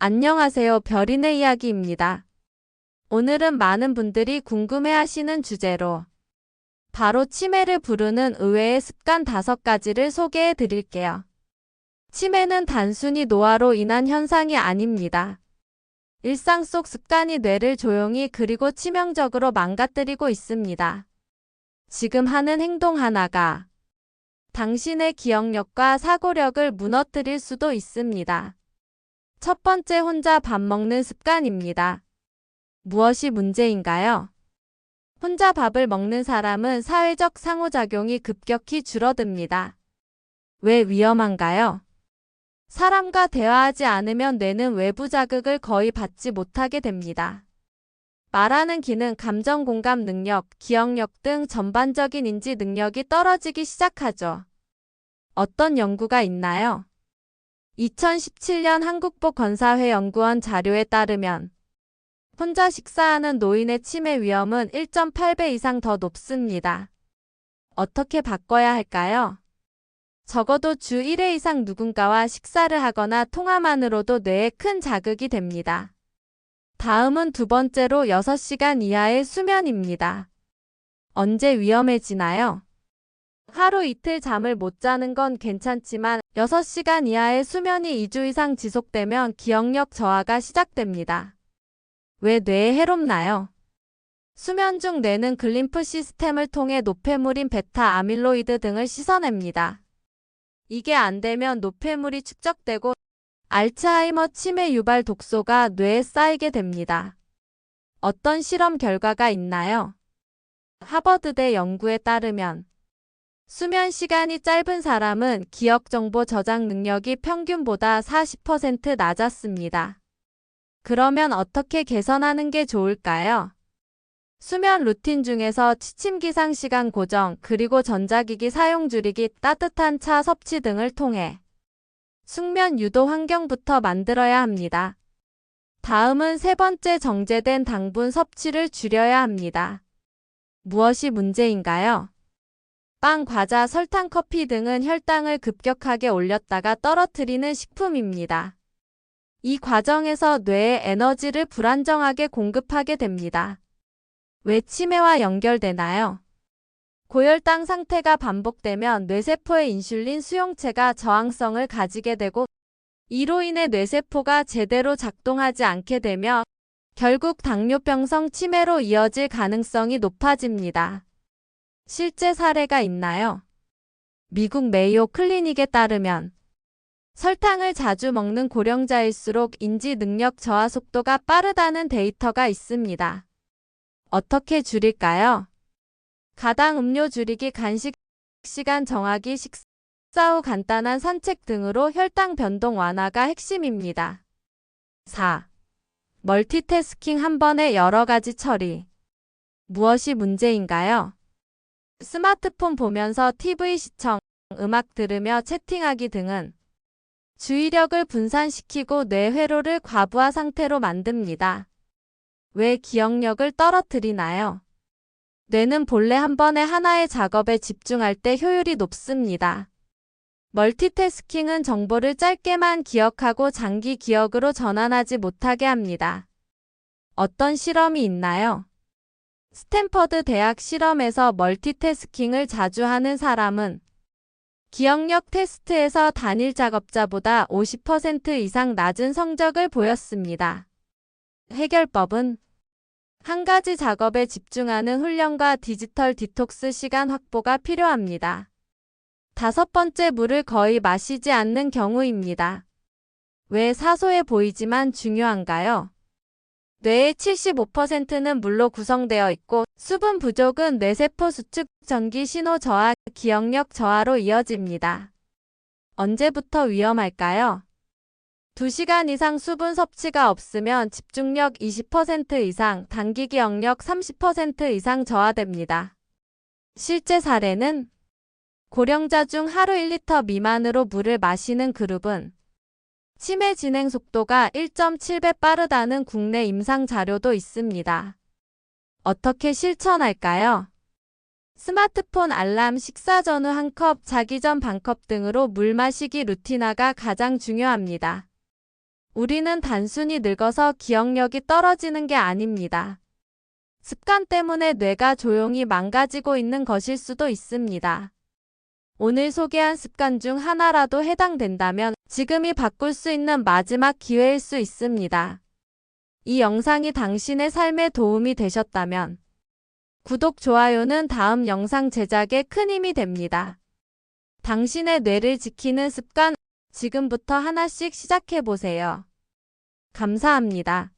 안녕하세요. 별인의 이야기입니다. 오늘은 많은 분들이 궁금해 하시는 주제로 바로 치매를 부르는 의외의 습관 다섯 가지를 소개해 드릴게요. 치매는 단순히 노화로 인한 현상이 아닙니다. 일상 속 습관이 뇌를 조용히 그리고 치명적으로 망가뜨리고 있습니다. 지금 하는 행동 하나가 당신의 기억력과 사고력을 무너뜨릴 수도 있습니다. 첫 번째 혼자 밥 먹는 습관입니다. 무엇이 문제인가요? 혼자 밥을 먹는 사람은 사회적 상호작용이 급격히 줄어듭니다. 왜 위험한가요? 사람과 대화하지 않으면 뇌는 외부 자극을 거의 받지 못하게 됩니다. 말하는 기능, 감정 공감 능력, 기억력 등 전반적인 인지 능력이 떨어지기 시작하죠. 어떤 연구가 있나요? 2017년 한국보건사회 연구원 자료에 따르면 혼자 식사하는 노인의 치매 위험은 1.8배 이상 더 높습니다. 어떻게 바꿔야 할까요? 적어도 주 1회 이상 누군가와 식사를 하거나 통화만으로도 뇌에 큰 자극이 됩니다. 다음은 두 번째로 6시간 이하의 수면입니다. 언제 위험해지나요? 하루 이틀 잠을 못 자는 건 괜찮지만 6시간 이하의 수면이 2주 이상 지속되면 기억력 저하가 시작됩니다. 왜 뇌에 해롭나요? 수면 중 뇌는 글림프 시스템을 통해 노폐물인 베타 아밀로이드 등을 씻어냅니다. 이게 안 되면 노폐물이 축적되고 알츠하이머 치매 유발 독소가 뇌에 쌓이게 됩니다. 어떤 실험 결과가 있나요? 하버드대 연구에 따르면 수면 시간이 짧은 사람은 기억 정보 저장 능력이 평균보다 40% 낮았습니다. 그러면 어떻게 개선하는 게 좋을까요? 수면 루틴 중에서 취침 기상 시간 고정, 그리고 전자기기 사용 줄이기, 따뜻한 차 섭취 등을 통해 숙면 유도 환경부터 만들어야 합니다. 다음은 세 번째 정제된 당분 섭취를 줄여야 합니다. 무엇이 문제인가요? 빵, 과자, 설탕, 커피 등은 혈당을 급격하게 올렸다가 떨어뜨리는 식품입니다. 이 과정에서 뇌에 에너지를 불안정하게 공급하게 됩니다. 왜 치매와 연결되나요? 고혈당 상태가 반복되면 뇌세포의 인슐린 수용체가 저항성을 가지게 되고 이로 인해 뇌세포가 제대로 작동하지 않게 되며 결국 당뇨병성 치매로 이어질 가능성이 높아집니다. 실제 사례가 있나요? 미국 메이오 클리닉에 따르면 설탕을 자주 먹는 고령자일수록 인지 능력 저하 속도가 빠르다는 데이터가 있습니다. 어떻게 줄일까요? 가당 음료 줄이기 간식 시간 정하기 식사 후 간단한 산책 등으로 혈당 변동 완화가 핵심입니다. 4. 멀티태스킹 한 번에 여러 가지 처리. 무엇이 문제인가요? 스마트폰 보면서 TV 시청, 음악 들으며 채팅하기 등은 주의력을 분산시키고 뇌 회로를 과부하 상태로 만듭니다. 왜 기억력을 떨어뜨리나요? 뇌는 본래 한 번에 하나의 작업에 집중할 때 효율이 높습니다. 멀티태스킹은 정보를 짧게만 기억하고 장기 기억으로 전환하지 못하게 합니다. 어떤 실험이 있나요? 스탠퍼드 대학 실험에서 멀티태스킹을 자주 하는 사람은 기억력 테스트에서 단일 작업자보다 50% 이상 낮은 성적을 보였습니다. 해결법은 한 가지 작업에 집중하는 훈련과 디지털 디톡스 시간 확보가 필요합니다. 다섯 번째 물을 거의 마시지 않는 경우입니다. 왜 사소해 보이지만 중요한가요? 뇌의 75%는 물로 구성되어 있고 수분 부족은 뇌세포 수축, 전기 신호 저하, 기억력 저하로 이어집니다. 언제부터 위험할까요? 2시간 이상 수분 섭취가 없으면 집중력 20% 이상, 단기 기억력 30% 이상 저하됩니다. 실제 사례는 고령자 중 하루 1리터 미만으로 물을 마시는 그룹은 치매 진행 속도가 1.7배 빠르다는 국내 임상 자료도 있습니다. 어떻게 실천할까요? 스마트폰 알람, 식사 전후 한 컵, 자기 전 반 컵 등으로 물 마시기 루틴화가 가장 중요합니다. 우리는 단순히 늙어서 기억력이 떨어지는 게 아닙니다. 습관 때문에 뇌가 조용히 망가지고 있는 것일 수도 있습니다. 오늘 소개한 습관 중 하나라도 해당된다면 지금이 바꿀 수 있는 마지막 기회일 수 있습니다. 이 영상이 당신의 삶에 도움이 되셨다면 구독, 좋아요는 다음 영상 제작에 큰 힘이 됩니다. 당신의 뇌를 지키는 습관 지금부터 하나씩 시작해 보세요. 감사합니다.